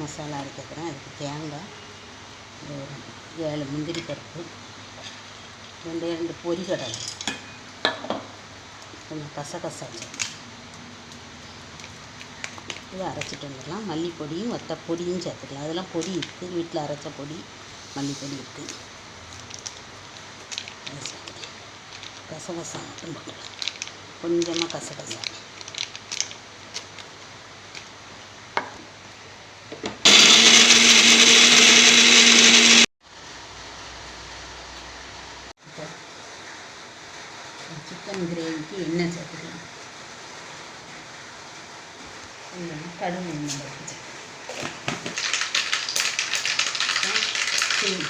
மசாலா அரைக்கிறேன் அதுக்கு தேங்காய் ஒரு ஏழு முந்திரி பருப்பு ரெண்டு ரெண்டு பொரிகடலை கொஞ்சம் கசகசாச்சு இது அரைச்சிட்டு வந்துடலாம். மல்லிப்பொடியும் ஒத்த பொடியும் சேர்த்துக்கலாம். அதெல்லாம் பொடி இருக்குது வீட்டில் அரைச்ச பொடி மல்லிப்பொடி இருக்குது கசகசா மட்டும் போட்டுக்கலாம். கொஞ்சமாக கசகசா இப்போ சிக்கன் கிரேவிக்கு எண்ணெய் சேர்த்துக்கலாம் கொஞ்சம் கடுகு எண்ணெய் சேர்த்துக்கலாம் சீனி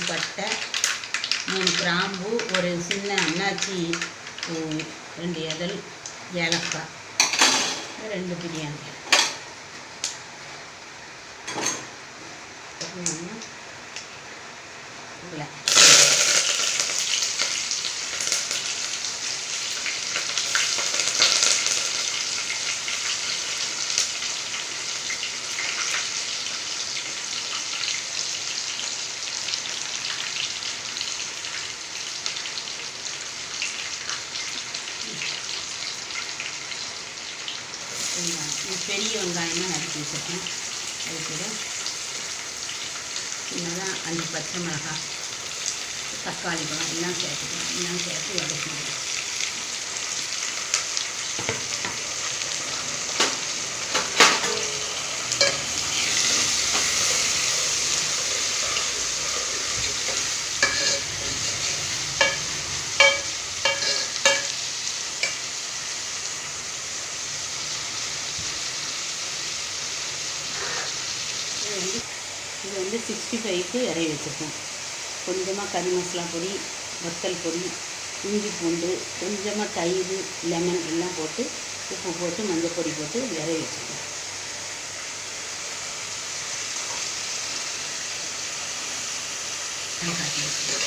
ஒரு பட்டை மூணு கிராம்பு ஒரு சின்ன அன்னாச்சி ரெண்டு இதழ் ஏலக்காய் ரெண்டு பிரியாணி. பெரிய வெங்காயமாக நறுக்கி வச்சுருக்கேன். அது கூட சின்னதாக அஞ்சு பச்சை மிளகாய் தக்காளி பழம் எல்லாம் சேர்த்துக்கலாம். எல்லாம் சேர்த்து வதக்கிடுவோம் இது வந்து சிக்ஸ்டி ஃபைவ்க்கு இறைய வச்சுருக்கேன் கொஞ்சமாக கறி மசாலா பொடி வத்தல் பொடி இஞ்சி பூண்டு கொஞ்சமாக தயிர் லெமன் எல்லாம் போட்டு உப்பு போட்டு மஞ்சள் பொடி போட்டு இறைய வச்சுருக்கேன் Thank you.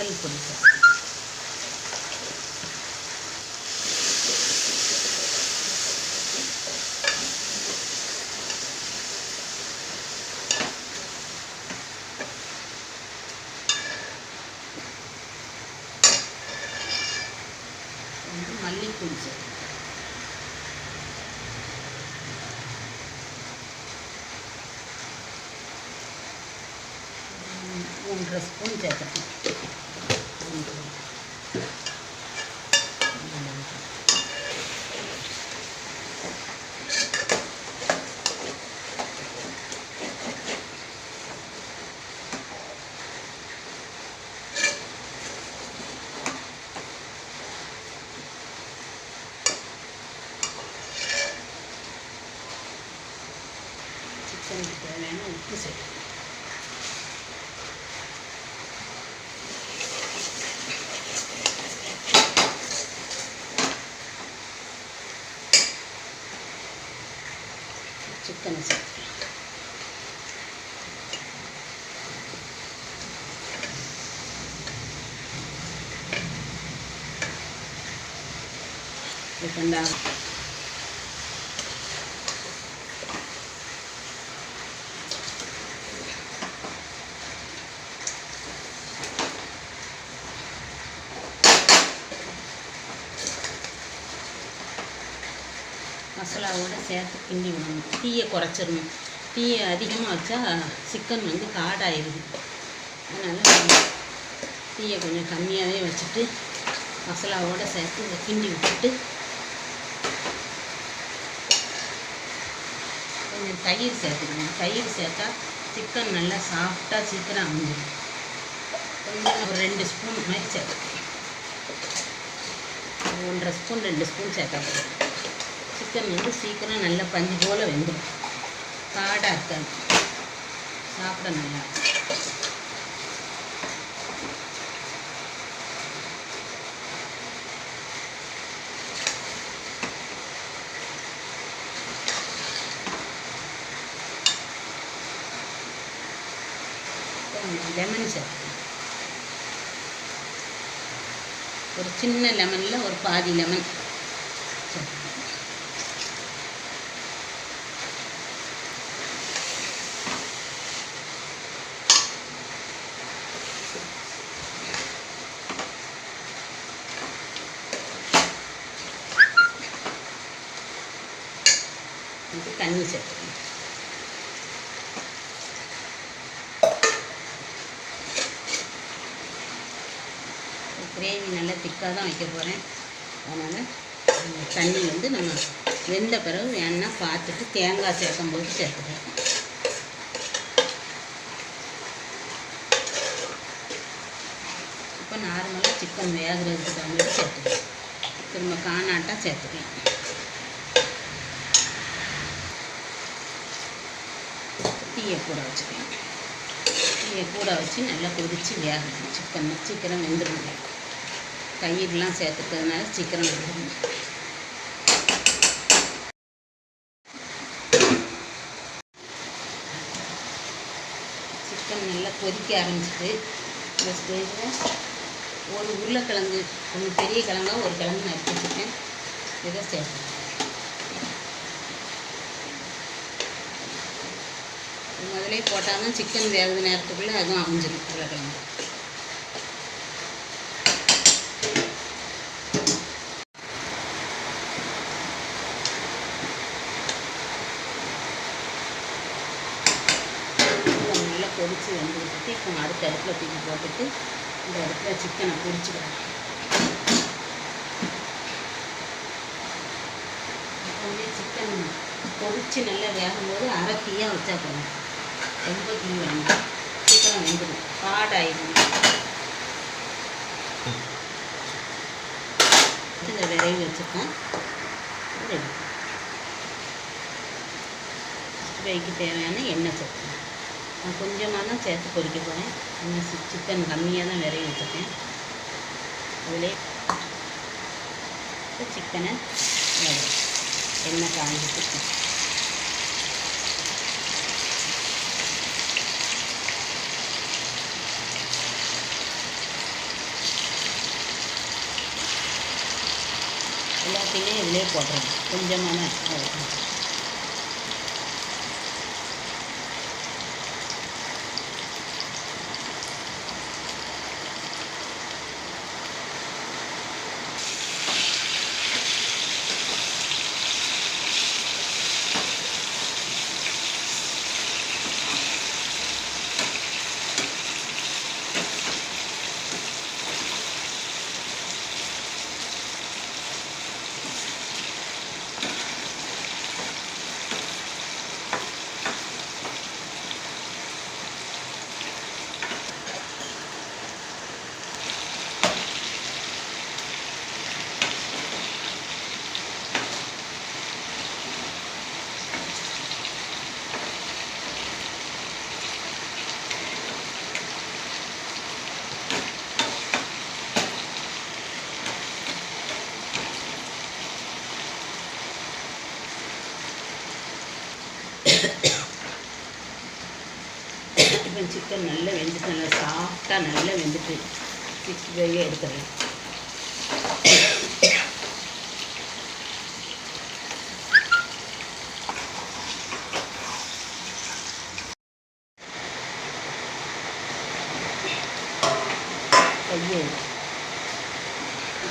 வத்தல் பொடி மல்லிப்பொடி சேர்க்கணும். மூன்றரை ஸ்பூன் சேர்த்துக்கணும் மூன்று. சிக்கனுக்கு தேவையான உப்பு சேர்க்கணும் சிக்கனை சேர்த்துக்கலாம் இப்போ இந்த மசாலாவோட சேர்த்து கிண்டி விடணும். தீயை குறைச்சிடணும். தீயை அதிகமாக வச்சா சிக்கன் வந்து காடாயிருது அதனால் தீயை கொஞ்சம் கம்மியாகவே வச்சுட்டு மசாலாவோடு சேர்த்து இதை கிண்டி விட்டுட்டு கொஞ்சம் தயிர் சேர்த்துக்கணும். தயிர் சேர்த்தா சிக்கன் நல்லா சாஃப்டாக சீக்கிரம் அமைஞ்சிடும் கொஞ்சம் ஒரு ரெண்டு ஸ்பூன் மாதிரி சேர்த்துக்கணும் ஒன்றரை ஸ்பூன் ரெண்டு ஸ்பூன் சேர்த்தா போதும். சிக்கன் வந்து சீக்கிரம் நல்லா பஞ்சு போல் வெந்துடும் காடாக இருக்காது. சாப்பிட நல்லா லெமன் சேர்த்து ஒரு சின்ன லெமனில் ஒரு பாதி லெமன் இது தண்ணி சேர்த்துக்கணும் கிரேவி நல்லா திக்காக தான் வைக்க போகிறேன் அதனால் தண்ணி வந்து நம்ம வெந்த பிறகு வேணா பார்த்துட்டு தேங்காய் சேர்க்கும் போது சேர்த்துக்கலாம் இப்போ நார்மலாக சிக்கன் வேகிறதுக்கு தகுந்த சேர்த்துக்கலாம் திரும்ப காணாட்டாக சேர்த்துக்கலாம் டீயை கூட வச்சுக்கணும். டீயை கூட வச்சு நல்லா கொதித்து வேகணும் சிக்கன் சீக்கிரம் வெந்துடும் தயிர்லாம் சேர்த்துக்கிறதுனால சீக்கிரம் வெந்துடும் சிக்கன் நல்லா கொதிக்க ஆரம்பிச்சிட்டு இந்த ஸ்டேஜில் ஒரு உருளைக்கிழங்கு கொஞ்சம் பெரிய கிழங்கா ஒரு கிழங்கு நறுக்கி வச்சுருக்கேன். இதை சேர்த்துக்கலாம் இது போட்டால் தான் சிக்கன் வேகுது நேரத்துக்குள்ளே அதுவும் அமைஞ்சிடும் உருளைக்கிழங்கு சிக்கன் நல்லா கொதித்து வந்துக்கிட்டு இப்போ அடுத்த அடுப்பில் தூக்கி போட்டுட்டு இந்த இடத்துல சிக்கனை பொரிச்சுக்கிறேன். இப்போ வந்து சிக்கன் பொரித்து நல்லா வேகும்போது அரை வச்சா போதும் ரொம்ப தீ வேண்டாம் சீக்கிரம் வெந்துடும் பாடாயிடும் இந்த விரைவி வச்சுருக்கேன் ரெடி வைக்கு தேவையான எண்ணெய் சேர்த்துக்கேன் நான் கொஞ்சமாக தான் சேர்த்து பொறிக்க போகிறேன் இன்னும் சிக்கன் கம்மியாக தான் விரைவி வச்சுருக்கேன் அதிலே சிக்கனை எண்ணெய் காஞ்சிட்டு எல்லாத்தையுமே இதிலே போட்டுறேன் கொஞ்சமான அவ்வளோ. சிக்கன் நல்லா வெந்துட்டு நல்லா சாஃப்டாக நல்லா வெந்துட்டு சிக்ஸ்டி ஃபைவ் எடுத்துடலாம்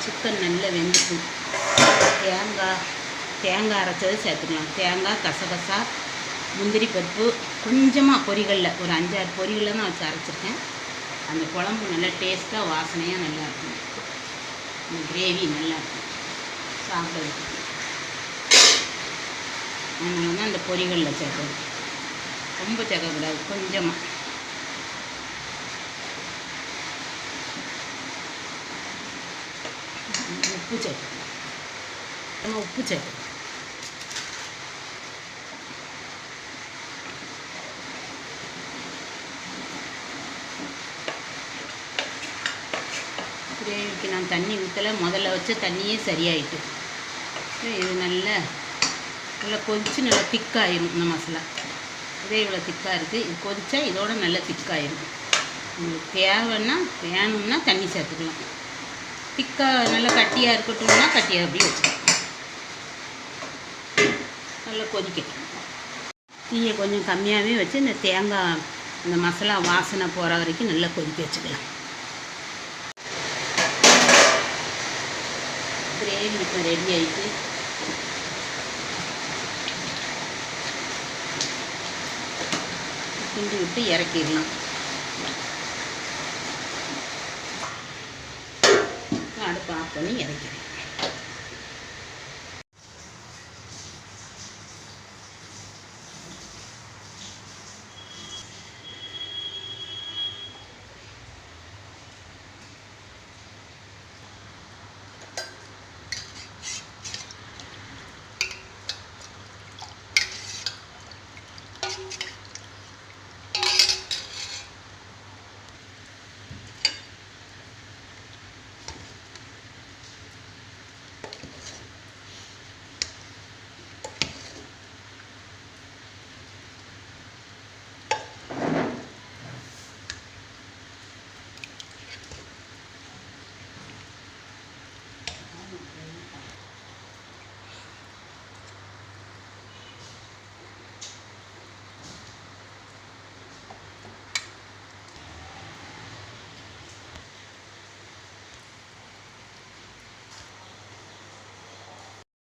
சிக்கன் நல்லா வெந்துட்டு தேங்காய் தேங்காய் அரைச்சது சேர்த்துக்கலாம் தேங்காய் கசகசா முந்திரி பருப்பு கொஞ்சமாக பொரிகளில் ஒரு அஞ்சாறு பொரிகளில் தான் வச்சு அரைச்சிருக்கேன். அந்த குழம்பு நல்லா டேஸ்ட்டாக வாசனையாக நல்லாயிருக்கும் இந்த கிரேவி நல்லாயிருக்கும் சாப்பிட்றதுக்கு. அதனால தான் அந்த பொரிகளில் சேர்க்கணும் ரொம்ப சேர்க்கக்கூடாது கொஞ்சமாக உப்பு சேர்க்கணும். உப்பு சேர்க்கணும். இதுக்கு நான் தண்ணி ஊற்றலை முதல்ல வச்ச தண்ணியே சரியாயிட்டு. இது நல்லா நல்லா கொதித்து நல்லா திக்காயிரும் இந்த மசாலா. இதே இவ்வளோ திக்காக இருக்குது இது கொதித்தா இதோட நல்லா திக்காயிரும். உங்களுக்கு தேவைன்னா வேணும்னா தண்ணி சேர்த்துக்கலாம். திக்காக நல்லா கட்டியாக இருக்கட்டும்னா கட்டியாக அப்படியே வச்சுக்கலாம். நல்லா கொதிக்கட்டும். தீயை கொஞ்சம் கம்மியாகவே வச்சு இந்த தேங்காய் இந்த மசாலா வாசனை போகிற வரைக்கும் நல்லா கொதிக்க வச்சுக்கலாம். கிரேவி இப்போ ரெடி ஆயிட்டு. கிண்டி விட்டு இறக்கிடலாம். அடுப்பு ஆஃப் பண்ணி இறக்கிறேன்.